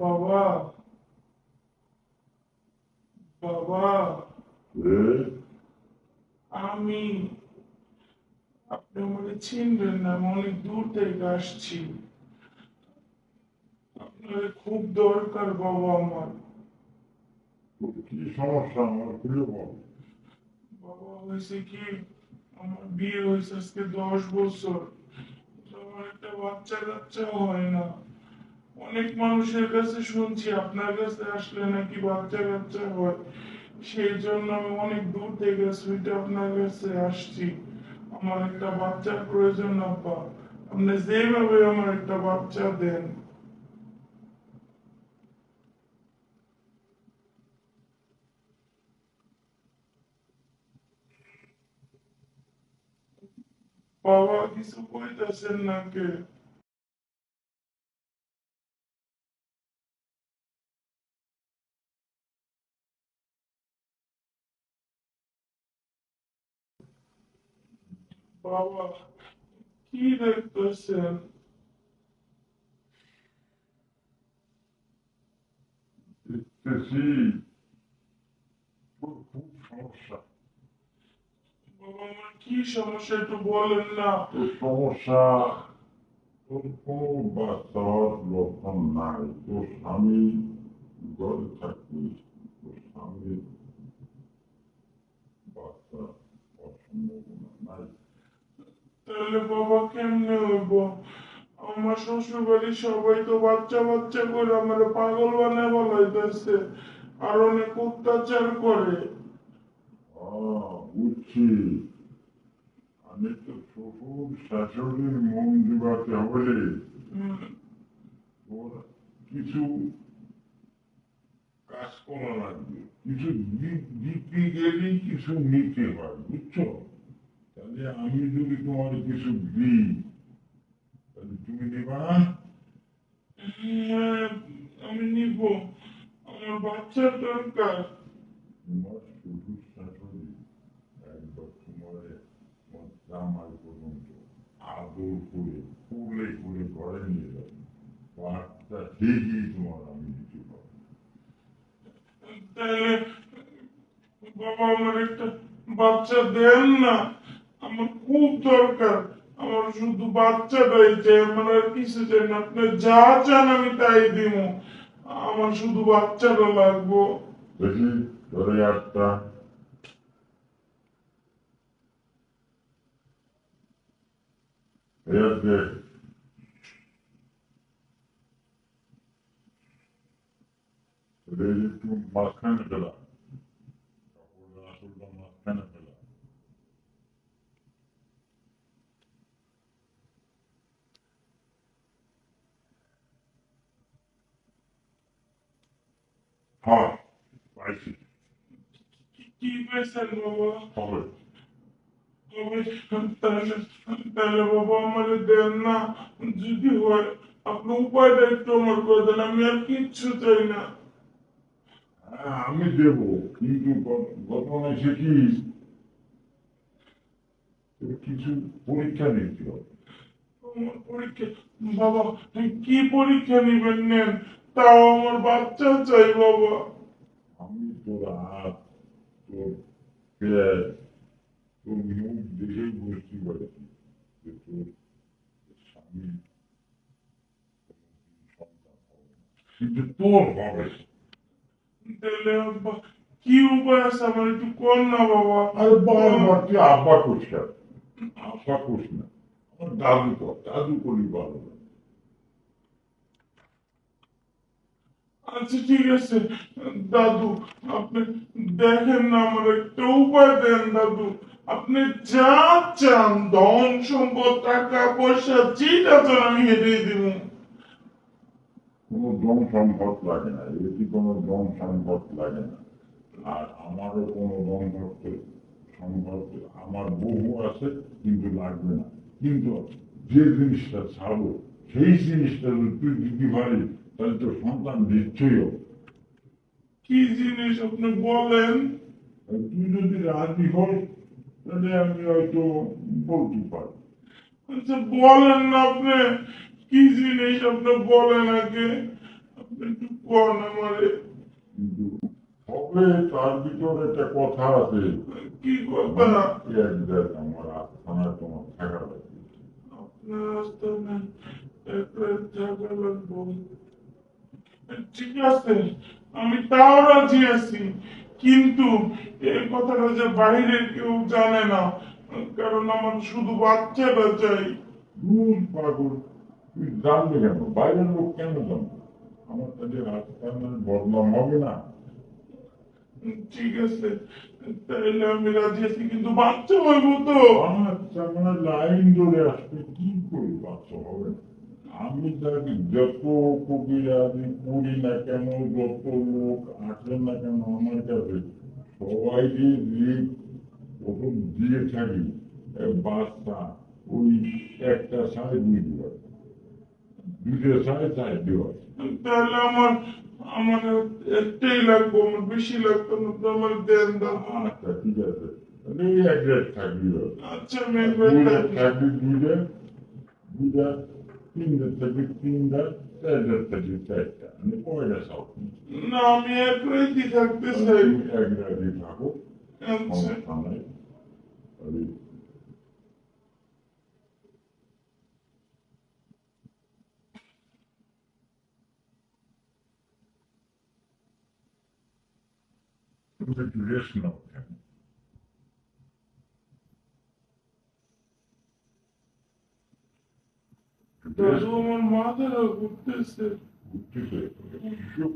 বাবা বাবা আমি আপনি আমাকে চিনবেন না আমি অনেক দূর থেকে আসছি। আপনার খুব দরকার বাবা আমার। কি সমস্যা আমার খুলে বল। বাবা হয়েছে কি আমার বিয়ে হয়েছে আজকে দশ বছর। আমার একটা বাচ্চা কাচ্চা হয় না। অনেক মানুষের কাছে শুনছি, আপনার কাছে আসলে নাকি বাচ্চা কাচ্চা হয়। সেই জন্য আমি অনেক দূর থেকে সুইটে আপনার কাছে আসছি। আমার একটা বাচ্চার প্রয়োজন আপা আপনি যেভাবে আমার একটা বাচ্চা দেন। বাবা, কিছু কইতাছেন নাকি? বাবা কি দেখতেছেন দেখতেছি খুব সমস্যা বাবা আমার কি সমস্যা একটু বলেন না সমস্যা তোর কোনো বাচ্চা হওয়ার লক্ষণ নাই তোর স্বামী ঘরে থাকিস তোর স্বামী বাচ্চা হওয়ার সম্ভাবনা নাই তাহলে বাবা কেমনে হইব আমার শ্বশুর বাড়ির সবাই তো বাচ্চা বাচ্চা করে আমার পাগল বানায় বলাইতেছে আর অনেক অত্যাচার করে। বুঝছি। আমি তো শ্বশুর শাশুড়ির মন দিবাতে হলে তোর কিছু কাজ করা লাগবে। কিছু দিতে গেলেই কিছু নিতে হয় বুঝছ? তাহলে আমি যদি তোমার কিছু দিই তাহলে তুমি নেবা না আমি নিব আমার বাচ্চার দরকার তোমার শ্বশুর শাশুড়ি একবার তোমার তোমার জামাই পর্যন্ত আদর করে কোলে করে ঘরে নিয়ে যাবে বাচ্চা ঠিকই তোমার আমি দিতে পারব তাহলে বাবা আমার একটা বাচ্চা দেন না আমার খুব দরকার। আমার শুধু বাচ্চাটাই চাই আমার আর কিছু চাই না। আপনি যা চান আমি তাই দিব। আমার শুধু বাচ্চাটা লাগবো। দেখি ধরে আটটা। Yeah, একটু হ্যাঁ কি- পেয়েছেন বাবা হবে তাহলে বাবা আমার দেন না যদি হয় আপনি উপায়টা একটু আমার করে দেন আমি আর কিচ্ছু চাই না আমি দেব কিন্তু ঘটনা হয়েছে কি কিছু পরীক্ষা নিতে হবে পরীক্ষা বাবা কি পরীক্ষা নিবেন নেন তাও আমার বাচ্চা চাই বাবা। আমি তোর হাত তোর তোর মুখ দেখেই বুঝতে পারছি যে তোর স্বামী সন্তান হবে কিন্তু তোর হবে। তাহলে আব্বা কি উপায় আছে আমার একটু কর না বাবা। আর বারবার তুই আব্বা কোষ কেন আব্বা কোষ না। আমার দাদু কর দাদু করি ভালো লাগে। আচ্ছা ঠিক আছে। দাদু, আপনি দেখেন না, আমার একটা উপায় দেন, দাদু। আপনি যা চান, ধন সম্পদ, টাকা, পয়সা, যেটা চান, আমি হেঁটে দিব। কোনো দম সম্পদ লাগে না, এটি কোনো দম সম্পদ লাগে না। আর আমারও কোনো করতে সম্পদ আমার বহু আছে, কিন্তু লাগবে না। কিন্তু যে জিনিসটা ছাড়ো সেই জিনিসটা তুই দিতে পারিস তাহলে তো সন্তান নিশ্চয়ই হবে। কি জিনিস আপনি বলেন? তুই যদি রাজি হস তাহলে আমি হয়তো বলতে পারি আচ্ছা বলেন না আপনি। কি জিনিস আপনি বলেন আগে? আপনি একটু কোন আমারে। তবে তার ভিতরে একটা কথা আছে। কি কথা? এক দেখ আমার আস্থানায় তোমার থাকা লাগবে। আপনার রাস্তা থাকা লাগবো। ঠিক আছে আমি তাও রাজি আছি। কিন্তু এই কথাটা যে বাইরে কেউ জানে না কারণ আমার শুধু বাচ্চাটা চাই পাগল। তুই জানবে কেন? বাইরের লোক কেন জানবে? আমার কাছে রাজস্থানের বদনাম হবে না। ঠিক আছে তাইলে আমি রাজি আছি কিন্তু বাচ্চা হইব তো। আচ্ছা মানে লাইন ধরে আসবে কি করে বাচ্চা হবে? না? আমি তাকে যত কবিরাজি করি না কেন যত লোক আসে না কেন আমার কাছে সবাইকে প্রথম দিয়ে থাকি বাচ্চা ওই একটা সাড়ে দুই দিবস দুটো সাড়ে চার দিবস তাহলে আমার আমার একটাই লাগবো আমার বেশি লাগতো না তো আমার দেন দাও আচ্ছা ঠিক আছে। তাহলে এক রেট থাকবি আচ্ছা আমি থাকবি দুইটা দুইটা তিনটা থাকবি তিনটা চারটা থাকবি চারটা মানে কয়টা সব না আমি এক রাইতে থাকতে চাই এক রাতে থাকো আচ্ছা সমস্যা নাই তাহলে তুমি একটু রেস্ট নাও কেন দাদু আমার মাথাটা ঘুরতেছে উঠতেছে শুভ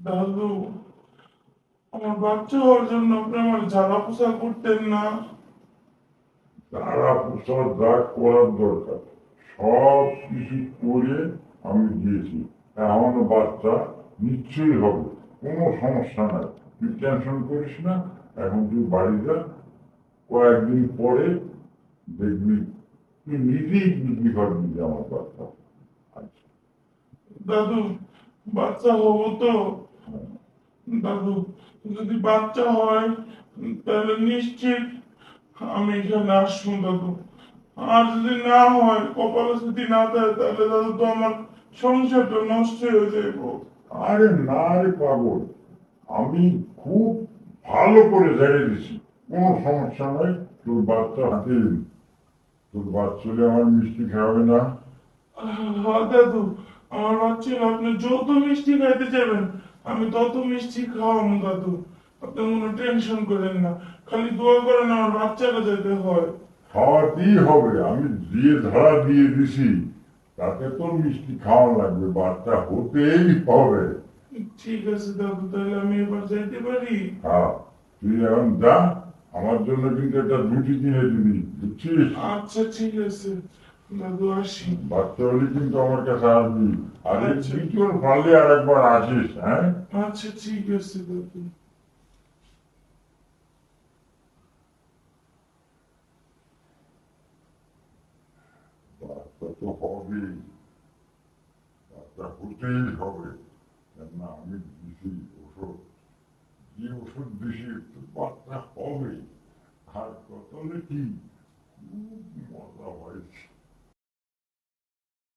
দাদু আমার বাচ্চা হওয়ার জন্য আপনি আমার জ্বালা পোষা করতেন না। প্রসার যা করার দরকার সব কিছু করে আমি দিয়েছি। এখন বাচ্চা নিশ্চয়ই হবে কোনো সমস্যা নাই। তুই টেনশন করিস না এখন তুই বাড়ি যা কয়েকদিন পরে দেখবি তুই নিজেই বুঝবি পারবি যে আমার বাচ্চা দাদু বাচ্চা হব তো দাদু যদি বাচ্চা হয় তাহলে নিশ্চিত আমি এখানে আসব দাদু আর যদি না হয় কপালে যদি না দেয় তাহলে দাদু তো আমার সংসারটা নষ্ট হয়ে যাইব। আরে না রে পাগল আমি খুব ভালো করে ঝেড়ে দিছি। কোনো সমস্যা নাই তোর বাচ্চা হাতে তোর বাচ্চালে আমার মিষ্টি খাওয়াবে না। হ্যাঁ দাদু আমার বাচ্চা আপনি যত মিষ্টি খাইতে যাবেন। আমি তত মিষ্টি খাওয়াবো দাদু আপনি কোনো টেনশন করেন না। খালি দোয়া করেন আমার বাচ্চাটা যেতে হয়। খাওয়াতেই হবে? আমি যে ধারা দিয়ে দিছি তাতে তোর মিষ্টি খাওয়া লাগবে বাচ্চা হতেই হবে। ঠিক আছে দাদু তাহলে আমি এবার যাইতে পারি? হ্যাঁ তুই এখন যা আমার জন্য কিন্তু একটা রুটি কিনে দিবি বুঝছিস? আচ্ছা ঠিক আছে। বাচ্চা হলে কিন্তু আমার কাছে আসবি। আর এই আচ্ছা। আর একবার আসিস হ্যাঁ? আচ্ছা ঠিক আছে দাদু। তো হবে। বাচ্চা হতেই হবে। কেননা আমি দিছি ওষুধ। যে ওষুধ দিছি বাচ্চা হবে। আর কত কি?